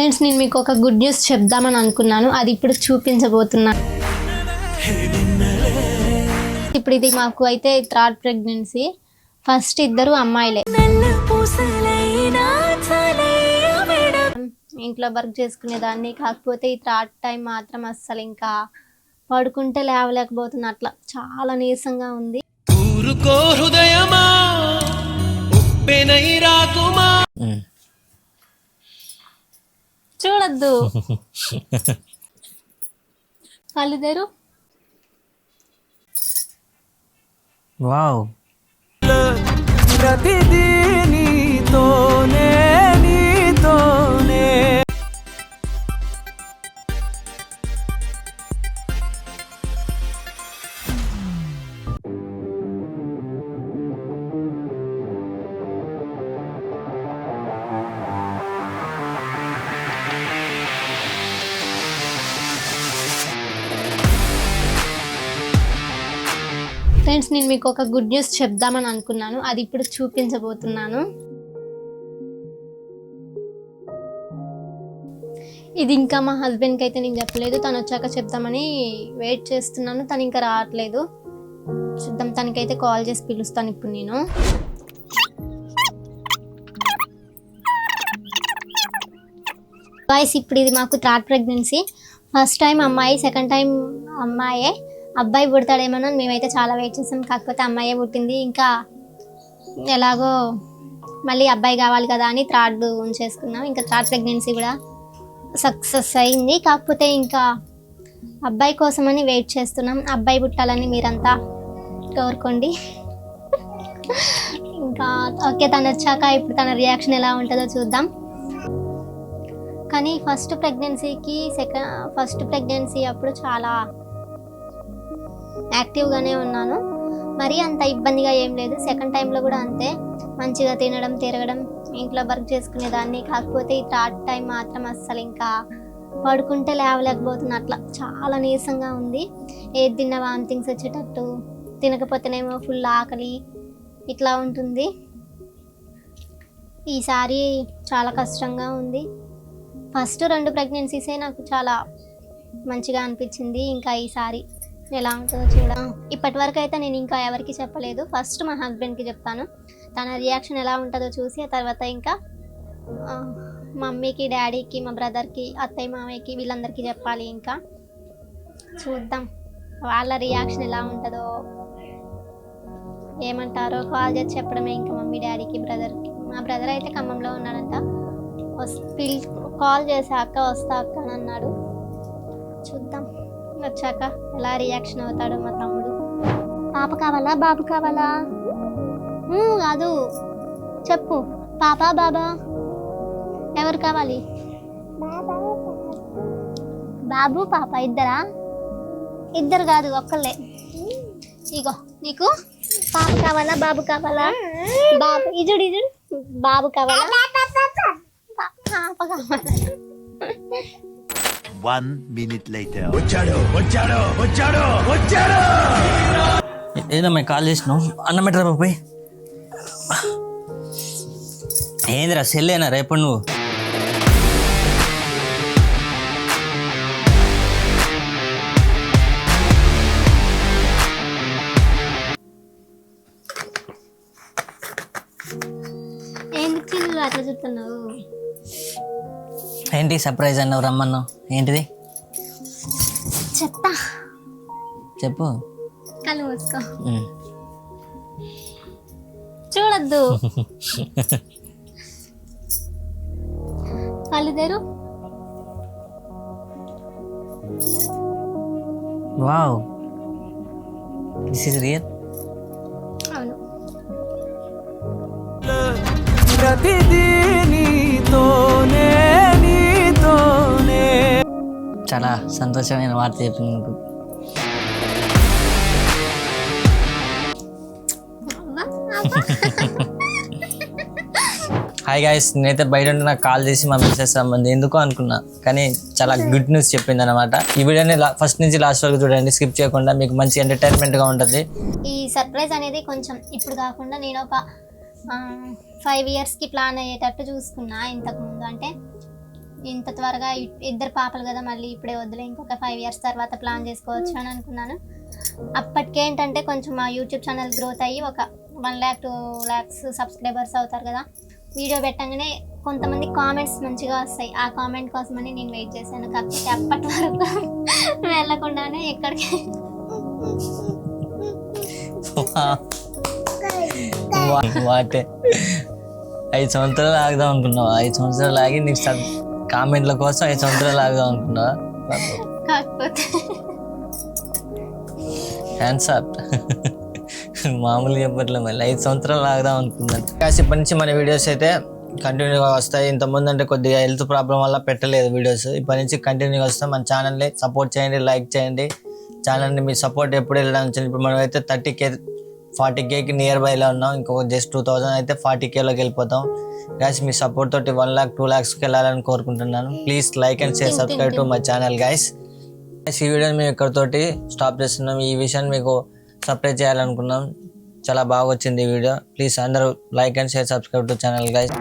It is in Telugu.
ఫ్రెండ్స్ నేను మీకు ఒక గుడ్ న్యూస్ చెప్దామని అనుకున్నాను. అది ఇప్పుడు చూపించబోతున్నాను ఇప్పుడు ఇది మాకు అయితే థర్డ్ ప్రెగ్నెన్సీ ఫస్ట్ ఇద్దరు అమ్మాయిలే. ఇంట్లో వర్క్ చేసుకునేదాన్ని కాకపోతే ఈ థర్డ్ టైం మాత్రం అస్సలు ఇంకా పడుకుంటే లేవలేకపోతున్నా అట్లా. చాలా నీరసంగా ఉంది. ఊరుకో హృదయమా? చూడద్దు కళ్ళిద్దరు వావ్. ప్రతిదీ నీతోనే ఫ్రెండ్స్ నేను మీకు ఒక గుడ్ న్యూస్ చెప్దామని అనుకున్నాను. అది ఇప్పుడు చూపించబోతున్నాను. ఇది ఇంకా మా హస్బెండ్కి అయితే నేను చెప్పలేదు. తను వచ్చాక చెప్దామని వెయిట్ చేస్తున్నాను. తను ఇంకా రావట్లేదు. చూద్దాం తనకైతే కాల్ చేసి పిలుస్తాను ఇప్పుడు నేను. బాయ్స్ ఇప్పుడు ఇది మాకు థర్డ్ ప్రెగ్నెన్సీ ఫస్ట్ టైం అమ్మాయి సెకండ్ టైం అమ్మాయే. అబ్బాయి పుడతాడేమోనని మేమైతే చాలా వెయిట్ చేసాం. కాకపోతే అమ్మాయే పుట్టింది. ఇంకా ఎలాగో మళ్ళీ అబ్బాయి కావాలి కదా అని థర్డ్ ఉంచేసుకున్నాం. ఇంకా థర్డ్ ప్రెగ్నెన్సీ కూడా సక్సెస్ అయింది. కాకపోతే ఇంకా అబ్బాయి కోసమని వెయిట్ చేస్తున్నాం. అబ్బాయి పుట్టాలని మీరంతా కోరుకోండి. ఇంకా ఓకే తను వచ్చాక ఇప్పుడు తన రియాక్షన్ ఎలా ఉంటుందో చూద్దాం. కానీ ఫస్ట్ ప్రెగ్నెన్సీకి సెకండ్ ఫస్ట్ ప్రెగ్నెన్సీ అప్పుడు చాలా యాక్టివ్గానే ఉన్నాను. మరీ అంత ఇబ్బందిగా ఏం లేదు. సెకండ్ టైంలో కూడా అంతే. మంచిగా తినడం తిరగడం ఇంట్లో వర్క్ చేసుకునేదాన్ని. కాకపోతే ఈ థర్డ్ టైం మాత్రం అస్సలు ఇంకా పడుకుంటే లేవలేకపోతున్నా అట్లా చాలా నీరసంగా ఉంది. ఏది తిన్నా వామిటింగ్స్ వచ్చేటట్టు తినకపోతేనేమో ఫుల్ ఆకలి ఇట్లా ఉంటుంది. ఈసారి చాలా కష్టంగా ఉంది. ఫస్ట్ రెండు ప్రెగ్నెన్సీసే నాకు చాలా మంచిగా అనిపించింది. ఇంకా ఈసారి ఎలా ఉంటుందో చూడ ఇప్పటి వరకు అయితే నేను ఇంకా ఎవరికి చెప్పలేదు. ఫస్ట్ మా హస్బెండ్కి చెప్తాను. తన రియాక్షన్ ఎలా ఉంటుందో చూసి ఆ తర్వాత ఇంకా మమ్మీకి డాడీకి మా బ్రదర్కి అత్తయ్య మామయ్యకి వీళ్ళందరికీ చెప్పాలి ఇంకా. చూద్దాం. వాళ్ళ రియాక్షన్ ఎలా ఉంటుందో ఏమంటారో కాల్ చేసి చెప్పడమే ఇంకా మమ్మీ డాడీకి బ్రదర్కి మా బ్రదర్ అయితే ఖమ్మంలో ఉన్నాడంట. వస్ పిల్ కాల్ అక్క వస్తా అక్క అని అన్నాడు. చూద్దాం. వచ్చాక ఎలా రియాక్షన్ అవుతాడు మా తమ్ముడు. పాప కావాలా? బాబు కావాలా? కాదు. చెప్పు. పాప బాబా? ఎవరు కావాలి? బాబు పాప ఇద్దరా? ఇద్దరు కాదు ఒక్కళ్ళే. ఇగో నీకు? పాప కావాలా? బాబు కావాలా? బాబు ఇజుడు ఇజుడు బాబు కావాలా? పాప కావాలా? One minute later. ఏదమ్మా కాల్ చేసినావు అన్నం పెట్టరా బాబాయ్ ఏందిరా సెల్లేనా రేపు నువ్వు? ఎందుకు అట్లా చూస్తున్నావు ఏంటి సర్ప్రైజ్ అన్నావు రమ్మన్నావు ఏంటిది? చెప్తా. చెప్పు. కళ్ళు మూసుకో. ఉమ్. చూడద్దు. కళ్ళు తెరు. వావ్. దిస్ ఇస్ రియల్ అవును. ప్రతిదీ నీతోనే చాలా సంతోషమైన వార్త చెప్పినందుకు. హాయ్ గాయస్ నేనైతే బయట ఉండి నాకు కాల్ చేసి మా మిస్సెస్ సంబంధం ఎందుకో అనుకున్నా కానీ చాలా గుడ్ న్యూస్ చెప్పింది అనమాట ఈ వీడియోని ఫస్ట్ నుంచి లాస్ట్ వరకు చూడండి స్కిప్ చేయకుండా మీకు మంచి entertainment గా ఉంటుంది. ఈ సర్ప్రైజ్ అనేది కొంచెం ఇప్పుడు కాకుండా నేను ఒక ఫైవ్ ఇయర్స్కి ప్లాన్ అయ్యేటట్టు చూసుకున్నా ఇంతకు ముందు. అంటే ఇంత త్వరగా ఇద్దరు పాపలు కదా మళ్ళీ ఇప్పుడే వద్దులే ఇంకొక ఫైవ్ ఇయర్స్ తర్వాత ప్లాన్ చేసుకోవచ్చు అని అనుకున్నాను. అప్పటికే ఏంటంటే కొంచెం మా యూట్యూబ్ ఛానల్ గ్రోత్ అయ్యి ఒక one lakh two lakhs subscribers అవుతారు కదా. వీడియో పెట్టంగానే కొంతమంది కామెంట్స్ మంచిగా వస్తాయి. ఆ కామెంట్ కోసమని నేను వెయిట్ చేశాను. కాకపోతే అప్పటి వరకు వెళ్ళకుండానే ఎక్కడికి ఐదు సంవత్సరాలు ఆగుదాం అనుకున్నావు? ఐదు సంవత్సరాలు ఆగి నీకు కామెంట్ల కోసం ఐదు సంవత్సరాలు ఆగుదాం అనుకున్నావా కాకపోతే హ్యాండ్స్ అప్ మామూలు చెప్పట్లే మళ్ళీ. ఐదు సంవత్సరాలు ఆగుదాం అనుకున్నాను కాసి ఇప్పటి నుంచి మన వీడియోస్ అయితే కంటిన్యూగా వస్తాయి. ఇంతకుముందు అంటే కొద్దిగా హెల్త్ ప్రాబ్లం వల్ల పెట్టలేదు వీడియోస్ ఇప్పటి నుంచి కంటిన్యూగా వస్తాం మన ఛానల్ని సపోర్ట్ చేయండి లైక్ చేయండి. ఛానల్ని మీ సపోర్ట్ ఎప్పుడు వెళ్ళడానికి ఇప్పుడు మనం అయితే థర్టీ కే ఫార్టీ కేకి నియర్ బైలో ఉన్నాం. ఇంకొక జస్ట్ టూ థౌజండ్ అయితే ఫార్టీ కేలోకి వెళ్ళిపోతాం. గాయస్ మీ సపోర్ట్ తోటి వన్ లాక్ టూ ల్యాక్స్కి వెళ్ళాలని కోరుకుంటున్నాను. Please like and share subscribe to my channel guys ఈ వీడియోని మేము ఇక్కడతోటి స్టాప్ చేస్తున్నాం? ఈ విషయాన్ని మీకు సర్ప్రైజ్ చేయాలనుకున్నాం. చాలా బాగా వచ్చింది ఈ వీడియో ప్లీజ్ అందరూ like and share subscribe to channel guys